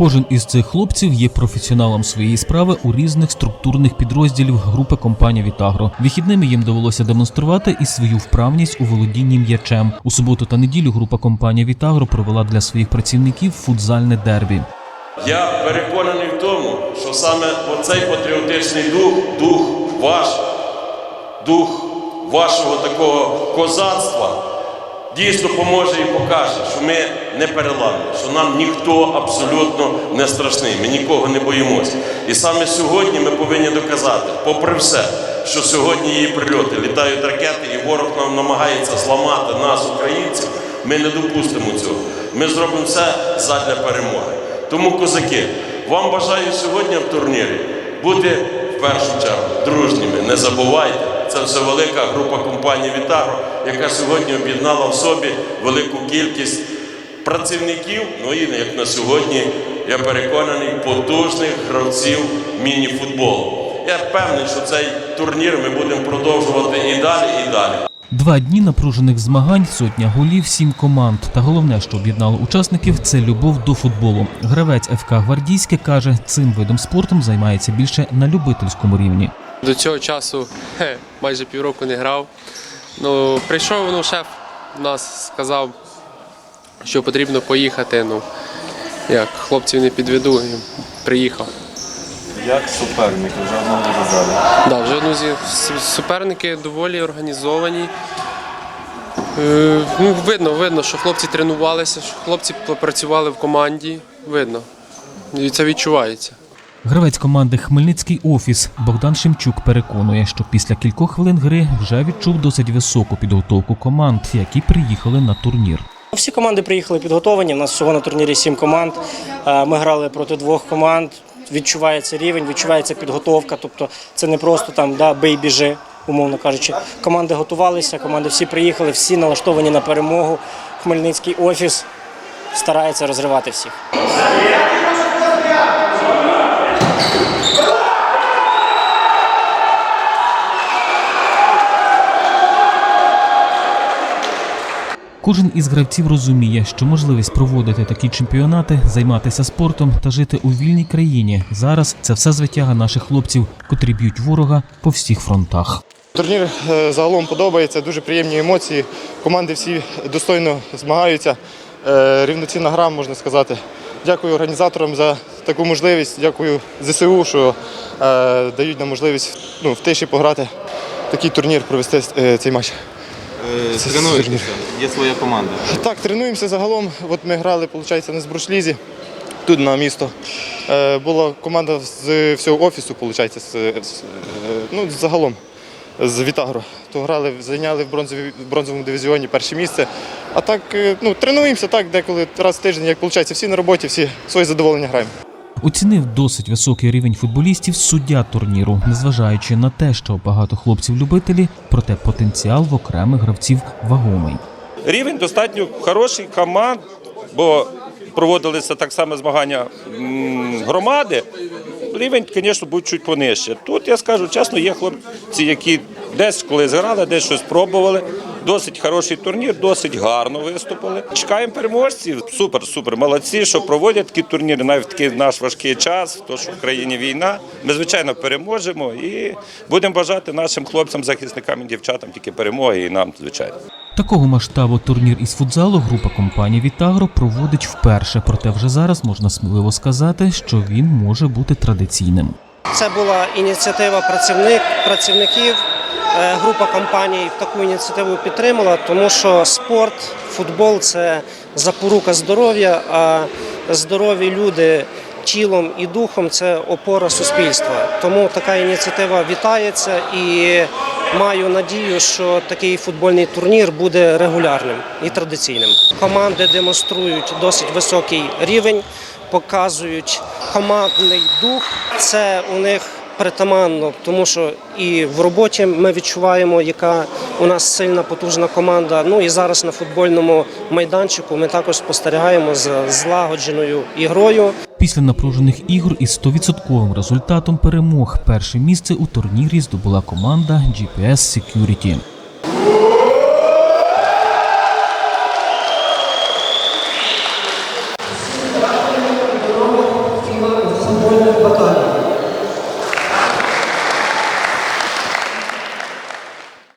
Кожен із цих хлопців є професіоналом своєї справи у різних структурних підрозділів групи компанії Вітагро. Вихідними їм довелося демонструвати і свою вправність у володінні м'ячем. У суботу та неділю група компанії Вітагро провела для своїх працівників футзальне дербі. Я переконаний в тому, що саме оцей патріотичний дух, дух ваш, дух вашого такого козацтва дійсно поможе і покаже, що ми не переламні, що нам ніхто абсолютно не страшний, ми нікого не боїмося. І саме сьогодні ми повинні доказати, попри все, що сьогодні є прильоти, літають ракети, і ворог нам намагається зламати нас, українців. Ми не допустимо цього. Ми зробимо все задля перемоги. Тому, козаки, вам бажаю сьогодні в турнірі бути в першу чергу дружніми. Не забувайте, це все велика група компанії Вітагро, яка сьогодні об'єднала в собі велику кількість працівників. Ну і як на сьогодні, я переконаний, потужних гравців міні-футболу. Я впевнений, що цей турнір ми будемо продовжувати і далі, і далі. Два дні напружених змагань, сотня голів, сім команд. Та головне, що об'єднало учасників, це любов до футболу. Гравець ФК Гвардійське каже, цим видом спорту займається більше на любительському рівні. До цього часу хе, майже півроку не грав. Ну, прийшов ну, шеф нас сказав, що потрібно поїхати. Ну, як хлопців не підведу, і приїхав. Як суперники вже одного зав'язали. Да, вже одну зі суперники доволі організовані. Е, ну, видно, видно, що хлопці тренувалися, що хлопці працювали в команді. Видно. І це відчувається. Гравець команди Хмельницький офіс Богдан Шемчук переконує, що після кількох хвилин гри вже відчув досить високу підготовку команд, які приїхали на турнір. Всі команди приїхали підготовлені. У нас всього на турнірі сім команд. Е, Ми грали проти двох команд. Відчувається рівень, відчувається підготовка. Тобто це не просто там да, бий біжи, умовно кажучи. Команди готувалися, команди всі приїхали, всі налаштовані на перемогу. Хмельницький офіс старається розривати всіх. Кожен із гравців розуміє, що можливість проводити такі чемпіонати, займатися спортом та жити у вільній країні зараз це все звитяга наших хлопців, котрі б'ють ворога по всіх фронтах. Турнір е, загалом подобається, дуже приємні емоції. Команди всі достойно змагаються. Е, Рівноцінна гра, можна сказати. Дякую організаторам за таку можливість. Дякую ЗСУ, що е, дають нам можливість ну, в тиші пограти такий турнір, провести цей матч. Це Тренуєшся, є своя команда. Так, тренуємося загалом. От ми грали, виходить, на Збрушлізі, тут на місто. Е, була команда з всього офісу, виходить, з, е, ну, загалом з Вітагро. То грали, зайняли в, бронзові, бронзовому дивізіоні перше місце. А так, е, ну, тренуємося так, деколи раз в тиждень, як виходить, всі на роботі, всі своє задоволення граємо. Оцінив досить високий рівень футболістів суддя турніру, незважаючи на те, що багато хлопців любителі, проте потенціал в окремих гравців вагомий. Рівень достатньо хороший команд, бо проводилися так само змагання громади. Рівень, звісно, був чуть понижче. Тут я скажу чесно, є хлопці, які десь колись грали, десь щось пробували. Досить хороший турнір, досить гарно виступили. Чекаємо переможців. Супер, супер. Молодці, що проводять такі турніри, навіть такий наш важкий час, то що в країні війна. Ми, звичайно, переможемо і будемо бажати нашим хлопцям, захисникам і дівчатам тільки перемоги, і нам, звичайно. Такого масштабу турнір із футзалу група компанії Вітагро проводить вперше, проте вже зараз можна сміливо сказати, що він може бути традиційним. Це була ініціатива працівник, працівників. Е, Група компаній таку ініціативу підтримала, тому що спорт, футбол це запорука здоров'я, а здорові люди тілом і духом це опора суспільства. Тому така ініціатива вітається і маю надію, що такий футбольний турнір буде регулярним і традиційним. Команди демонструють досить високий рівень, показують командний дух. Це у них притаманно, тому що і в роботі ми відчуваємо, яка у нас сильна, потужна команда. Ну і зараз на футбольному майданчику ми також спостерігаємо за злагодженою ігрою. Після напружених ігор із 100% результатом перемог перше місце у турнірі здобула команда GPS Security.